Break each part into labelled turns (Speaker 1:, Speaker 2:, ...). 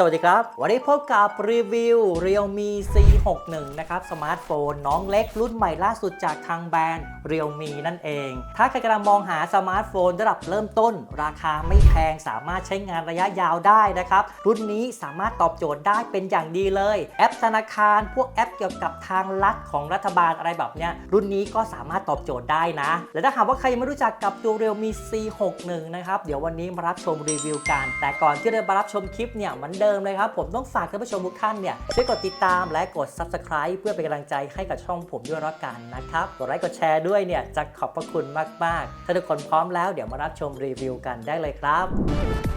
Speaker 1: สวัสดีครับ วันนี้พบกับรีวิว Realme C61 นะครับ สมาร์ทโฟนน้องเล็กรุ่นใหม่ล่าสุดจากทางแบรนด์ Realme นั่นเอง ถ้าใครกำลังมองหาสมาร์ทโฟนระดับเริ่มต้น ราคาไม่แพงสามารถใช้งานระยะยาวได้นะครับ รุ่นนี้สามารถตอบโจทย์ได้เป็นอย่างดีเลย แอปธนาคารพวกแอปเกี่ยวกับทางลัดของรัฐบาลอะไรแบบเนี้ยรุ่นนี้ก็สามารถตอบโจทย์ได้นะ และถ้าหากว่าใครยังไม่รู้จักกับตัว Realme C61 นะครับเดี๋ยววันนี้มารับชมรีวิวกันแต่ก่อนที่จะมารับชมคลิปเนี่ยมือนเดิมเลยครับ ผมต้องฝากท่านผู้ชมทุกท่านเนี่ยช่วยกดติดตามและกด Subscribe เพื่อเป็นกำลังใจให้กับช่องผมด้วยรักกันนะครับกดไลค์กดแชร์ด้วยเนี่ยจะขอบพระคุณมากๆ ถ้าทุกคนพร้อมแล้วเดี๋ยวมารับชมรีวิวกันได้เลยครับ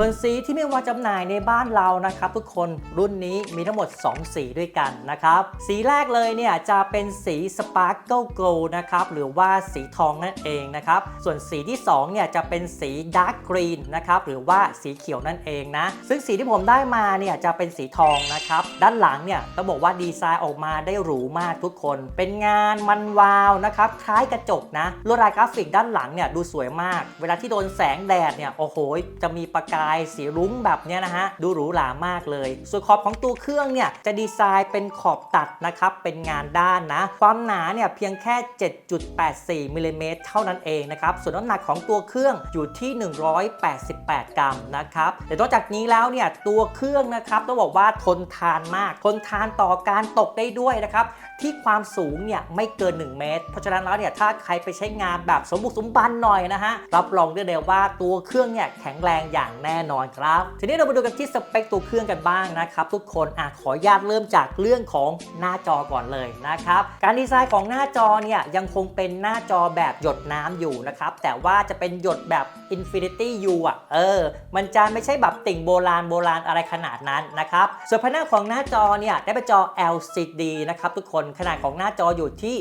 Speaker 1: ส่วนสีที่มีวางจำหน่ายในบ้านเรานะครับทุกคนรุ่นนี้มีทั้งหมด 2 สีด้วยกันนะครับสีแรกเลยเนี่ยจะเป็นสี Sparkle Gold นะครับหรือว่าสีทองนั่นเองนะครับส่วนสีที่2เนี่ยจะเป็นสี Dark Green นะครับหรือว่าสีเขียวนั่นเองนะซึ่งสีที่ผมได้มาเนี่ยจะเป็นสีทองนะครับด้านหลังเนี่ยต้องบอกว่าดีไซน์ออกมาได้หรูมากทุกคน เป็นงานมันวาวนะครับคล้ายกระจกนะลวดลายกราฟิกด้านหลังเนี่ยดูสวยมาก เวลาที่โดนแสงแดดเนี่ยโอ้โหจะมีประกายสีรุ้งแบบเนี้ยนะฮะดูหรูหรามากเลย ส่วนขอบของตัวเครื่องเนี่ยจะดีไซน์เป็นขอบตัดนะครับเป็นงานด้านนะ ความหนาเนี่ยเพียงแค่ 7.84มิลลิเมตรเท่านั้นเองนะครับส่วนน้ำหนักของตัวเครื่องอยู่ที่ 188 กรัมนะครับแต่นอกจากนี้แล้วเนี่ยตัวเครื่องนะครับต้องบอกว่าทนทานมาก ทนทานต่อการตกได้ด้วยนะครับ ที่ความสูงเนี่ยไม่เกิน 1 เมตร เพราะฉะนั้นแล้วเนี่ยถ้าใครไปใช้งานแบบสมบุกสมบันหน่อยนะฮะ รับรองได้เลยว่าตัวเครื่องเนี่ยแข็งแรงอย่างแน่นอนครับ ทีนี้เรามาดูกันที่สเปคตัวเครื่องกันบ้างนะครับทุกคนอะขออนุญาตเริ่มจากเรื่องของหน้าจอก่อนเลยนะครับ การดีไซน์ของหน้าจอเนี่ยยังคงเป็นหน้าจอแบบหยดน้ำอยู่นะครับ แต่ว่าจะเป็นหยดแบบ Infinity U อะเออ มันจะไม่ใช่แบบติ่งโบราณโบราณอะไรขนาดนั้นนะครับส่วนผนังของหน้าจอเนี่ยได้เป็นจอ LCD นะครับทุกคนขนาดของหน้าจออยู่ที่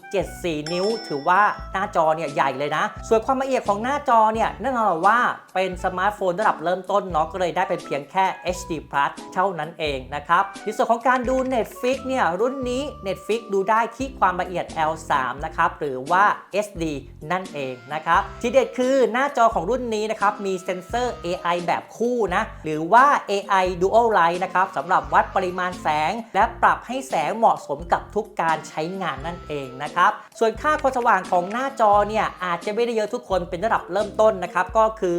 Speaker 1: 6.74 นิ้ว ถือว่าหน้าจอเนี่ยใหญ่เลยนะ ส่วนความละเอียดของหน้าจอเนี่ยแน่นอนว่าเป็นสมาร์ทโฟนระดับเริ่มต้นเนาะก็เลยได้เป็นเพียงแค่ HD Plus เท่านั้นเองนะครับในส่วนของการดู Netflix เนี่ยรุ่นนี้ Netflix ดูได้ที่ความละเอียด L3 นะครับหรือว่า SD นั่นเองนะครับที่เด็ดคือหน้าจอของรุ่นนี้นะครับมีเซ็นเซอร์ AI แบบคู่นะหรือว่า AI Dual Light นะครับสำหรับวัดปริมาณแสง และปรับให้แสงเหมาะสมกับทุกการใช้งานนั่นเองนะครับ ส่วนค่าความสว่างของหน้าจอเนี่ยอาจจะไม่ได้เยอะทุกคนเป็นระดับเริ่มต้นนะครับก็คือ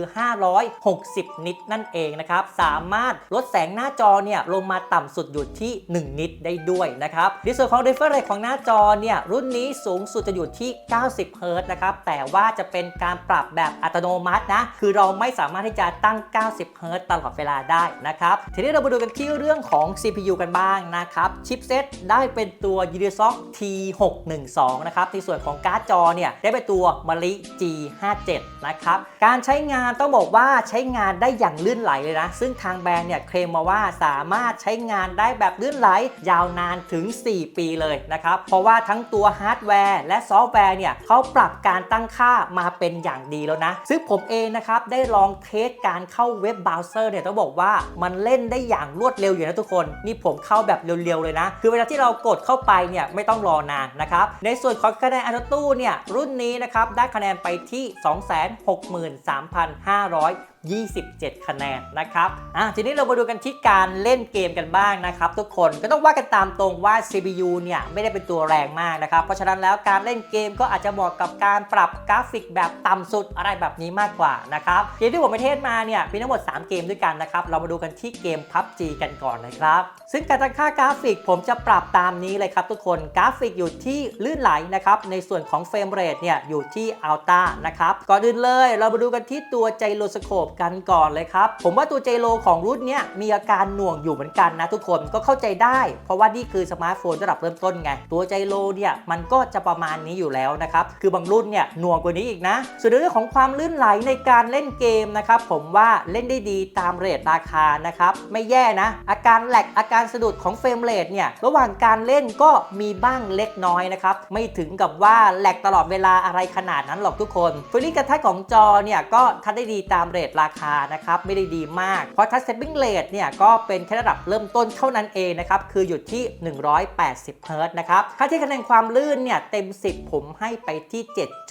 Speaker 1: 560 นิตนั่นเองนะครับสามารถลดแสงหน้าจอเนี่ยลงมาต่ำสุดอยู่ที่ 1 นิตได้ด้วยนะครับในส่วนของ refresh rate ของหน้าจอเนี่ยรุ่นนี้สูงสุดจะอยู่ที่ 90เฮิร์ตนะครับแต่ว่าจะเป็นการปรับแบบอัตโนมัตินะคือเราไม่สามารถที่จะตั้ง 90เฮิร์ตตลอดเวลาได้นะครับทีนี้เรามาดูกันที่เรื่องของ CPU กันบ้างนะครับชิปเซตได้เป็นตัว Unisoc T612 นะครับในส่วนของการ์ดจอเนี่ยได้เป็นตัวม a ิ G57 นะครับการใช้งานต้องบอกว่าใช้งานได้อย่างลื่นไหลเลยนะ ซึ่งทางแบรนด์เนี่ยเคลมมาว่าสามารถใช้งานได้แบบลื่นไหลยาวนานถึง 4 ปีเลยนะครับเพราะว่าทั้งตัวฮาร์ดแวร์และซอฟต์แวร์เนี่ยเขาปรับการตั้งค่ามาเป็นอย่างดีแล้วนะ ซึ่งผมเองนะครับได้ลองเทสการเข้าเว็บเบราว์เซอร์เนี่ยต้องบอกว่ามันเล่นได้อย่างรวดเร็วอยู่นะทุกคน นี่ผมเข้าแบบเร็วๆเลยนะ คือเวลาที่เรากดเข้าไปเนี่ยไม่ต้องรอนานนะครับ ในส่วนของคะแนนอัตตู้เนี่ยรุ่นนี้นะครับได้คะแนนไปที่ 263,500 27 คะแนนนะครับอะทีนี้เรามาดูกันที่การเล่นเกมกันบ้างนะครับ ทุกคนก็ต้องว่ากันตามตรงว่า CPU เนี่ยไม่ได้เป็นตัวแรงมากนะครับ เพราะฉะนั้นแล้วการเล่นเกมก็อาจจะเหมาะกับการปรับกราฟิกแบบต่ำสุดอะไรแบบนี้มากกว่านะครับเกมที่ผมไปเทศมาเนี่ยมีทั้งหมด 3 เกมด้วยกันนะครับ เรามาดูกันที่เกม PUBG กันก่อนนะครับ ซึ่งการตั้งค่ากราฟิกผมจะปรับตามนี้เลยครับทุกคนกราฟิกอยู่ที่ลื่นไหลนะครับในส่วนของเฟรมเรทเนี่ยอยู่ที่อัลต้านะครับก่อนอื่นเลย เรามาดูกันที่ตัวไจโรสโคปกันก่อนเลยครับ ผมว่าตัวไจโรของรุ่นเนี้ยมีอาการหน่วงอยู่เหมือนกันนะทุกคนก็เข้าใจได้ เพราะว่านี่คือสมาร์ทโฟนระดับเริ่มต้นไง ตัวไจโรเนี่ยมันก็จะประมาณนี้อยู่แล้วนะครับ คือบางรุ่นเนี่ยหน่วงกว่านี้อีกนะ ส่วนเรื่องของความลื่นไหลในการเล่นเกมนะครับผมว่าเล่นได้ดีตามเรทราคานะครับไม่แย่นะ อาการแหลกอาการสะดุดของเฟรมเรทเนี่ยระหว่างการเล่นก็มีบ้างเล็กน้อยนะครับไม่ถึงกับว่าแหลกตลอดเวลาอะไรขนาดนั้นหรอกทุกคนฟิลิกระทัดของจอเนี่ยก็ทัดได้ดีตามเรทราคานะครับไม่ได้ดีมาก เพราะทัชเซปปิ้งเรทเนี่ยก็เป็นแค่ระดับเริ่มต้นเท่านั้นเองนะครับคืออยู่ที่ 180เฮิร์ตซ์นะครับค่าที่คะแนนความลื่นเนี่ยเต็ม 10 ผมให้ไปที่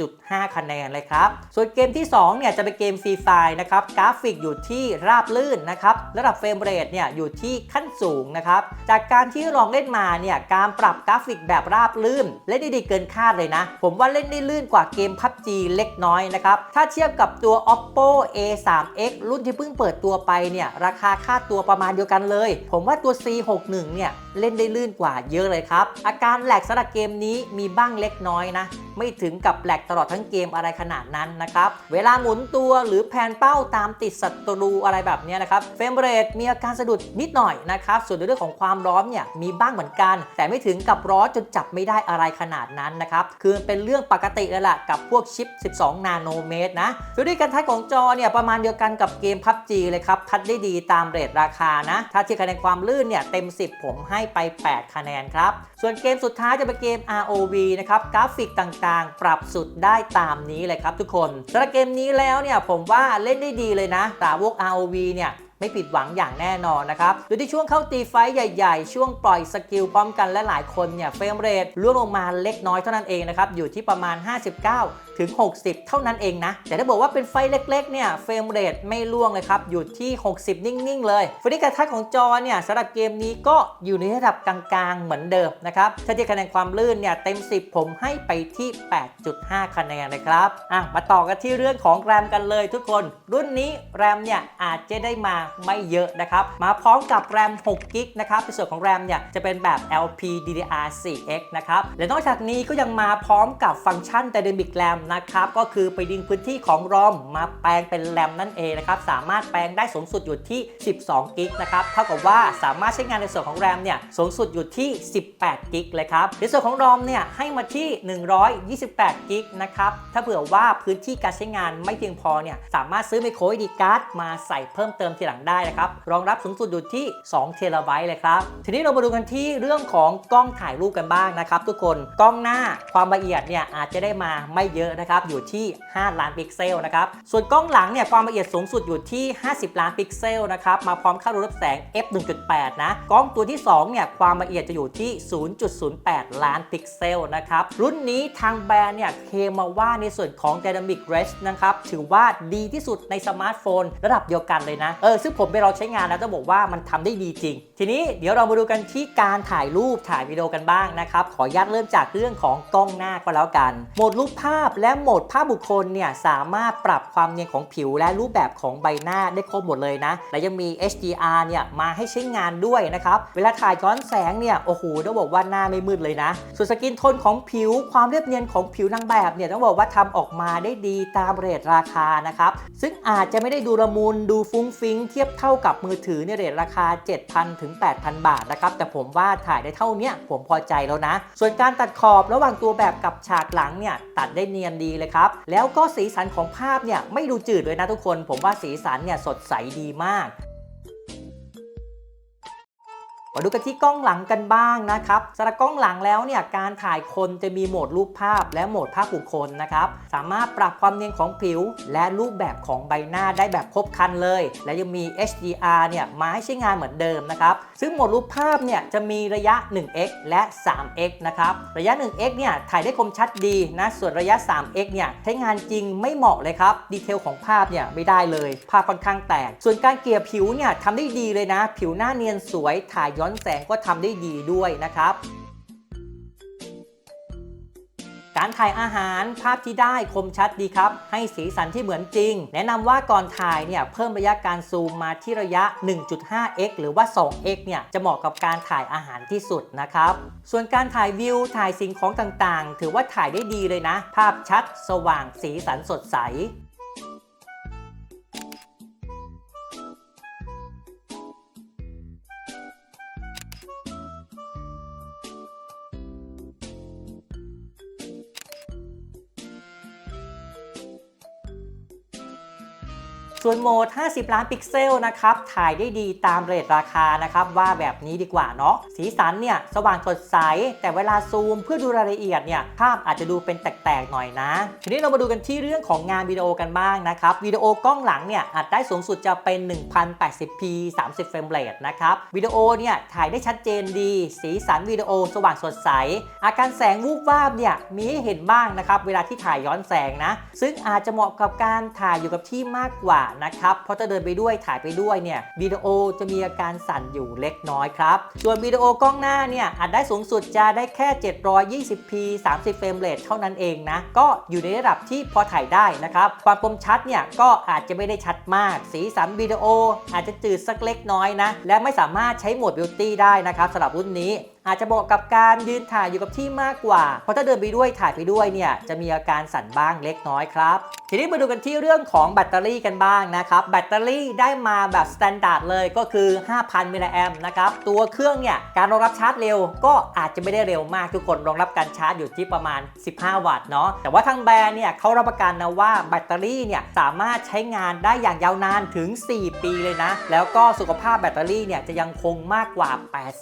Speaker 1: 7.5 คะแนนเลยครับ ส่วนเกมที่ 2 เนี่ยจะเป็นเกมฟรีไฟนะครับกราฟิกอยู่ที่ราบลื่นนะครับระดับเฟรมเรทเนี่ยอยู่ที่ขั้นสูงนะครับจากการที่ลองเล่นมาเนี่ยการปรับกราฟิกแบบราบลื่นเล่นได้ดีเกินคาดเลยนะ ผมว่าเล่นได้ลื่นกว่าเกม PUBG เล็กน้อยนะครับถ้าเทียบกับตัว oppo 3X รุ่นที่เพิ่งเปิดตัวไปเนี่ยราคาค่าตัวประมาณเดียวกันเลย ผมว่าตัว c61 เนี่ยเล่นได้ลื่นกว่าเยอะเลยครับ อาการแหลกสำหรับเกมนี้มีบ้างเล็กน้อยนะ ไม่ถึงกับแหลกตลอดทั้งเกมอะไรขนาดนั้นนะครับ เวลาหมุนตัวหรือแผนเป้าตามติดศัตรูอะไรแบบนี้นะครับเฟรมเรทมีอาการสะดุดนิดหน่อยนะครับส่วนในเรื่องของความร้อนเนี่ยมีบ้างเหมือนกัน แต่ไม่ถึงกับร้อนจนจับไม่ได้อะไรขนาดนั้นนะครับคือเป็นเรื่องปกติเลยล่ะกับพวกชิป 12 นาโนเมตรนะฟิวดี้การทัดของจอเนี่ยประมาณเดียวกันกับเกม PUBG เลยครับทัดได้ดีตามเรทราคานะ ถ้าที่คะแนนความลื่นเนี่ยเต็ม 10 ผมให้ไป 8 คะแนนครับ ส่วนเกมสุดท้ายจะเป็นเกม ROV นะครับกราฟิกต่างๆ ปรับสุดได้ตามนี้เลยครับทุกคนสำหรับเกมนี้แล้วเนี่ยผมว่าเล่นได้ดีเลยนะสาวก ROV เนี่ยไม่ผิดหวังอย่างแน่นอนนะครับโดยที่ช่วงเข้าตีไฟท์ใหญ่ๆ ช่วงปล่อยสกิลพร้อมกันและหลายคนเนี่ยเฟรมเรทล่วงลงมาเล็กน้อยเท่านั้นเองนะครับ อยู่ที่ประมาณ 59 ถึง 60 เท่านั้นเองนะ แต่ถ้าบอกว่าเป็นไฟเล็กๆเนี่ยเฟรมเรทไม่ล่วงเลยครับ อยู่ที่ 60 นิ่ง ๆ เลยฟรีกระทัดของจอเนี่ยสำหรับเกมนี้ก็อยู่ในระดับกลางๆ เหมือนเดิมนะครับถ้าที่คะแนนความลื่นเนี่ยเต็ม 10 ผมให้ไปที่ 8.5 คะแนนเลยครับอะมาต่อกันที่เรื่องของแรมกันเลยทุกคน รุ่นนี้แรมเนี่ยอาจจะได้มาไม่เยอะนะครับมาพร้อมกับแรม6กิกนะครับในส่วนของแรมเนี่ยจะเป็นแบบ LPDDR4X นะครับและนอกจากนี้ก็ยังมาพร้อมกับฟังก์ชัน Dynamic RAM นะครับ ก็คือไปดึงพื้นที่ของ ROM มาแปลงเป็นแรมนั่นเองนะครับ สามารถแปลงได้สูงสุดอยู่ที่ 12 กิกนะครับ เท่ากับว่าสามารถใช้งานในส่วนของแรมเนี่ยสูงสุดอยู่ที่ 18 กิกเลยครับ ในส่วนของ ROM เนี่ยให้มาที่ 128 กิกนะครับ ถ้าเผื่อว่าพื้นที่การใช้งานไม่เพียงพอเนี่ย สามารถซื้อ micro SD card มาใส่เพิ่มเติมทีหลังได้นะครับ รองรับสูงสุดอยู่ที่ 2 เทราไบต์เลยครับ ทีนี้เรามาดูกันที่เรื่องของกล้องถ่ายรูปกันบ้างนะครับ ทุกคน กล้องหน้าความละเอียดเนี่ยอาจจะได้มาไม่เยอะนะครับอยู่ที่ 5 ล้านพิกเซลนะครับส่วนกล้องหลังเนี่ยความละเอียดสูงสุดอยู่ที่ 50 ล้านพิกเซลนะครับมาพร้อมค่ารูรับแสง f 1.8 นะกล้องตัวที่2เนี่ยความละเอียดจะอยู่ที่ 0.08 ล้านพิกเซลนะครับรุ่นนี้ทางแบรนด์เนี่ยเคมมาว่าในส่วนของ Dynamic Range นะครับถือว่าดีที่สุดในสมาร์ทโฟน ระดับเดียวกันเลยนะเออซึ่งผมไปลองใช้งานแล้วต้องบอกว่ามันทำได้ดีจริง ทีนี้เดี๋ยวเรามาดูกันที่การถ่ายรูปถ่ายวิดีโอกันบ้างนะครับขออนุญาตเริ่มจากเรื่องของกล้องหน้าก็แล้วกันโหมดรูปภาพและโหมดภาพบุคคลเนี่ยสามารถปรับความเนียนของผิวและรูปแบบของใบหน้าได้ครบหมดเลยนะ และยังมี HDR เนี่ยมาให้ใช้งานด้วยนะครับ เวลาถ่ายย้อนแสงเนี่ยโอ้โหต้องบอกว่าหน้าไม่มืดเลยนะ ส่วนสกินโทนของผิว ความเรียบเนียนของผิวนางแบบเนี่ยต้องบอกว่าทำออกมาได้ดีตามเรทราคานะครับ ซึ่งอาจจะไม่ได้ดูละมุนดูฟุ้งฟิ้งเทียบเท่ากับมือถือในเรทราคา 7,000ถึง8,000 บาทนะครับแต่ผมว่าถ่ายได้เท่านี้ผมพอใจแล้วนะ ส่วนการตัดขอบระหว่างตัวแบบกับฉากหลังเนี่ยตัดได้เนียนดีเลยครับ แล้วก็สีสันของภาพเนี่ยไม่ดูจืดเลยนะทุกคน ผมว่าสีสันเนี่ยสดใสดีมาก มาดูกันที่กล้องหลังกันบ้างนะครับสำหรับกล้องหลังแล้วเนี่ยการถ่ายคนจะมีโหมดรูปภาพและโหมดภาพบุคคลนะครับ สามารถปรับความเนียนของผิว และรูปแบบของใบหน้าได้แบบครบครันเลย และยังมี HDR เนี่ยมาให้ใช้งานเหมือนเดิมนะครับ ซึ่งโหมดรูปภาพเนี่ยจะมีระยะ 1x และ 3x นะครับ ระยะ 1x เนี่ยถ่ายได้คมชัดดีนะ ส่วนระยะ 3x เนี่ยใช้งานจริงไม่เหมาะเลยครับ ดีเทลของภาพเนี่ยไม่ได้เลย ภาพค่อนข้างแตก ส่วนการเกลี่ยผิวเนี่ยทำได้ดีเลยนะ ผิวหน้าเนียนสวยถ่ายย้อนแสงก็ทำได้ดีด้วยนะครับ การถ่ายอาหารภาพที่ได้คมชัดดีครับ ให้สีสันที่เหมือนจริง แนะนำว่าก่อนถ่ายเนี่ยเพิ่มระยะการซูมมาที่ระยะ 1.5x หรือว่า 2x เนี่ยจะเหมาะกับการถ่ายอาหารที่สุดนะครับ ส่วนการถ่ายวิวถ่ายสิ่งของต่างๆ ถือว่าถ่ายได้ดีเลยนะ ภาพชัด สว่างสีสันสดใส ส่วนโหมด 50 ล้านพิกเซลนะครับ ถ่ายได้ดีตามเรทราคานะครับ ว่าแบบนี้ดีกว่าเนาะ สีสันเนี่ย สว่างสดใส แต่เวลาซูมเพื่อดูรายละเอียดเนี่ย ภาพอาจจะดูเป็นแตกๆหน่อยนะ ทีนี้เรามาดูกันที่เรื่องของงานวิดีโอกันบ้างนะครับ วิดีโอกล้องหลังเนี่ยอัดได้สูงสุดจะเป็น 1080p 30 เฟรมเรทนะครับ วิดีโอเนี่ยถ่ายได้ชัดเจนดี สีสันวิดีโอสว่างสดใส อาการแสงวูบวาบเนี่ยมีให้เห็นบ้างนะครับ เวลาที่ถ่ายย้อนแสงนะ ซึ่งอาจจะเหมาะกับการถ่ายอยู่กับที่มากกว่านะครับ เพราะจะเดินไปด้วยถ่ายไปด้วยเนี่ยวิดีโอจะมีอาการสั่นอยู่เล็กน้อยครับ ส่วนวิดีโอกล้องหน้าเนี่ยอัดได้สูงสุดจะได้แค่ 720p 30เฟรมเรทเท่านั้นเองนะ ก็อยู่ในระดับที่พอถ่ายได้นะครับ ความคมชัดเนี่ยก็อาจจะไม่ได้ชัดมาก สีสันวิดีโออาจจะจืดสักเล็กน้อยนะ และไม่สามารถใช้โหมดบิวตี้ได้นะครับสำหรับรุ่นนี้อาจจะเหมาะกับการยืนถ่ายอยู่กับที่มากกว่า เพราะถ้าเดินไปด้วยถ่ายไปด้วยเนี่ยจะมีอาการสั่นบ้างเล็กน้อยครับ ทีนี้มาดูกันที่เรื่องของแบตเตอรี่กันบ้างนะครับแบตเตอรี่ได้มาแบบสแตนดาร์ดเลยก็คือ 5,000มิลลิแอมนะครับตัวเครื่องเนี่ยการรองรับชาร์จเร็ว ก็อาจจะไม่ได้เร็วมากทุกคนรองรับการชาร์จอยู่ที่ประมาณ 15 วัตต์เนาะแต่ว่าทางแบรนด์เนี่ยเขารับประกันนะว่าแบตเตอรี่เนี่ยสามารถใช้งานได้อย่างยาวนานถึง 4 ปีเลยนะ แล้วก็สุขภาพแบตเตอรี่เนี่ยจะยังคงมากกว่า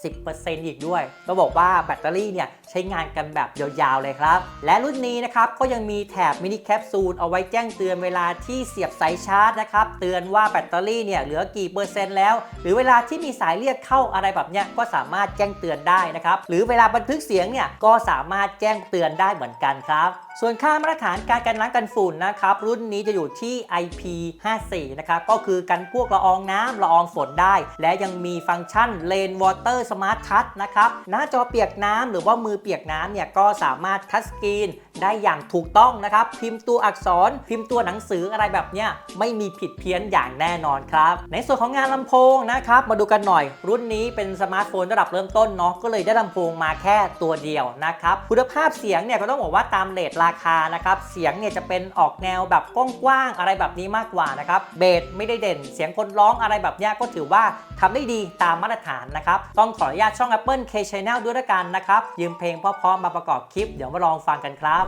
Speaker 1: 80%อีกด้วยต้องบอกว่าแบตเตอรี่เนี่ยใช้งานกันแบบยาวๆเลยครับ และรุ่นนี้นะครับก็ยังมีแถบมินิแคปซูลเอาไว้แจ้งเตือนเวลาที่เสียบสายชาร์จนะครับเตือนว่าแบตเตอรี่เนี่ยเหลือกี่เปอร์เซ็นต์แล้ว หรือเวลาที่มีสายเรียกเข้าอะไรแบบเนี้ยก็สามารถแจ้งเตือนได้นะครับหรือเวลาบันทึกเสียงเนี่ยก็สามารถแจ้งเตือนได้เหมือนกันครับส่วนค่ามาตรฐานการกันน้ำกันฝุ่นนะครับรุ่นนี้จะอยู่ที่ IP54 นะครับก็คือกันพวกละอองน้ำละอองฝนได้ และยังมีฟังก์ชัน Rain Water Smart Touch นะครับหน้าจอเปียกน้ำหรือว่ามือเปียกน้ำเนี่ยก็สามารถทัชสกรีนได้อย่างถูกต้องนะครับ พิมพ์ตัวอักษร พิมพ์ตัวหนังสืออะไรแบบเนี้ยไม่มีผิดเพี้ยนอย่างแน่นอนครับ ในส่วนของงานลำโพงนะครับ มาดูกันหน่อย รุ่นนี้เป็นสมาร์ทโฟนระดับเริ่มต้นเนาะก็เลยได้ลำโพงมาแค่ตัวเดียวนะครับคุณภาพเสียงเนี่ยก็ต้องบอกว่าตามเลทราคานะครับเสียงเนี่ยจะเป็นออกแนวแบบกว้างๆอะไรแบบนี้มากกว่านะครับเบสไม่ได้เด่น เสียงคนร้องอะไรแบบเนี้ยก็ถือว่าทำได้ดีตามมาตรฐานนะครับต้องขออนุญาตช่อง Apple K ช n n e l ด้วยละกันนะครับ ยืมเพลงเพราะๆมาประกอบคลิป เดี๋ยวมาลองฟังกันครับ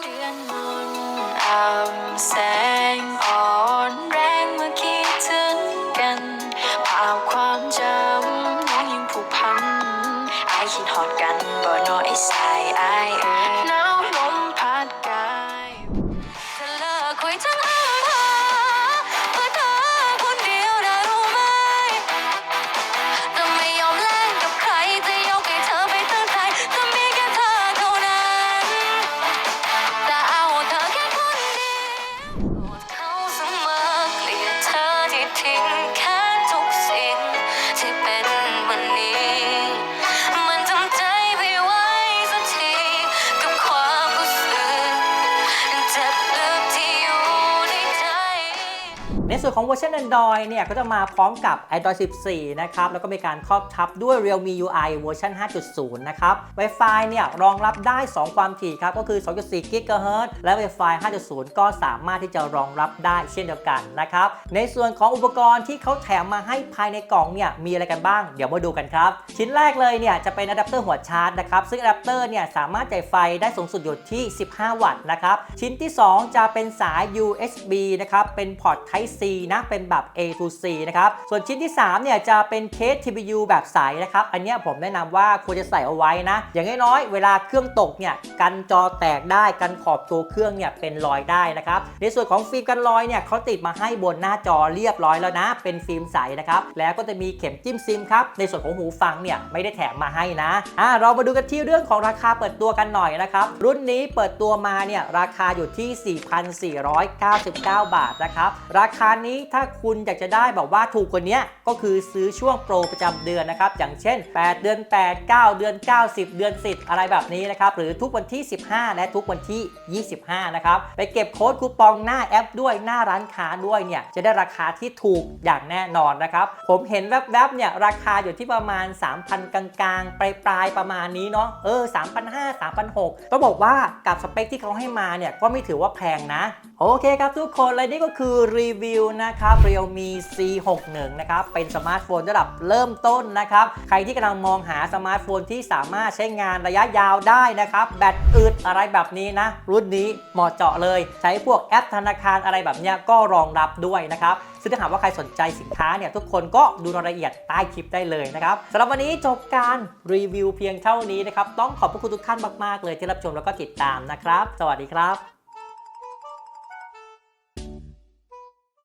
Speaker 2: เดือนนต์อ่ำแสง วนของเวอ
Speaker 1: ร์ชัน Android เนี่ยก็จะมาพร้อมกับ Android 14 นะครับ แล้วก็มีการครอบทับด้วย Realme UI เวอร์ชัน5.0 นะครับ Wi-Fi เนี่ยรองรับได้ 2 ความถี่ครับ ก็คือ 2.4 GHz และ Wi-Fi 5.0 ก็สามารถที่จะรองรับได้เช่นเดียวกันนะครับ ในส่วนของอุปกรณ์ที่เขาแถมมาให้ภายในกล่องเนี่ยมีอะไรกันบ้าง เดี๋ยวมาดูกันครับ ชิ้นแรกเลยเนี่ยจะเป็นอะแดปเตอร์หัวชาร์จนะครับ ซึ่งอะแดปเตอร์เนี่ยสามารถจ่ายไฟได้สูงสุดอยู่ที่ 15 วัตต์นะครับ ชิ้นที่ 2 จะเป็นสาย USB นะครับ เป็นพอร์ต Type C นะเป็นแบบ A to C นะครับส่วนชิ้นที่3เนี่ยจะเป็นเคส TPU แบบใสนะครับอันเนี้ยผมแนะนำว่าควรจะใส่เอาไว้นะ อย่างน้อยๆเวลาเครื่องตกเนี่ยกันจอแตกได้กันขอบตัวเครื่องเนี่ยเป็นรอยได้นะครับในส่วนของฟิล์มกันรอยเนี่ยเขาติดมาให้บนหน้าจอเรียบร้อยแล้วนะ เป็นฟิล์มใสนะครับแล้วก็จะมีเข็มจิ้มซิมครับในส่วนของหูฟังเนี่ยไม่ได้แถมมาให้นะอ่าเรามาดูกันที่เรื่องของราคาเปิดตัวกันหน่อยนะครับรุ่นนี้เปิดตัวมาเนี่ยราคาอยู่ที่ 4,499 บาทนะครับราคานี้ถ้าคุณอยากจะได้แบบว่าถูกกว่านี้ก็คือซื้อช่วงโปรประจำเดือนนะครับ อย่างเช่น 8 เดือน 8 9 เดือน 9 10 เดือน 10 อะไรแบบนี้นะครับ หรือทุกวันที่ 15 และทุกวันที่ 25 นะครับ ไปเก็บโค้ดคูปองหน้าแอปด้วยหน้าร้านค้าด้วยเนี่ย จะได้ราคาที่ถูกอย่างแน่นอนนะครับ ผมเห็นแวบๆ เนี่ยราคาอยู่ที่ประมาณ 3,000 กลางๆ ปลายๆ ประมาณนี้เนาะ เออ 3,500 3,600ต้องบอกว่ากับสเปคที่เขาให้มาเนี่ยก็ไม่ถือว่าแพงนะ โอเคครับทุกคนและนี่ก็คือรีวิวนะครับ Realme C61 นะครับ เป็นสมาร์ทโฟนระดับเริ่มต้นนะครับ ใครที่กำลังมองหาสมาร์ทโฟนที่สามารถใช้งานระยะยาวได้นะครับ แบตอึดอะไรแบบนี้นะ รุ่นนี้เหมาะเจาะเลย ใช้พวกแอปธนาคารอะไรแบบเนี้ยก็รองรับด้วยนะครับซึ่งถ้าหากว่าใครสนใจสินค้าเนี่ยทุกคนก็ดูรายละเอียดใต้คลิปได้เลยนะครับสำหรับวันนี้จบการรีวิวเพียงเท่านี้นะครับ ต้องขอบพระคุณทุกท่านมาก ๆ เลยที่รับชมแล้วก็ติดตามนะครับ สวัสดีครับ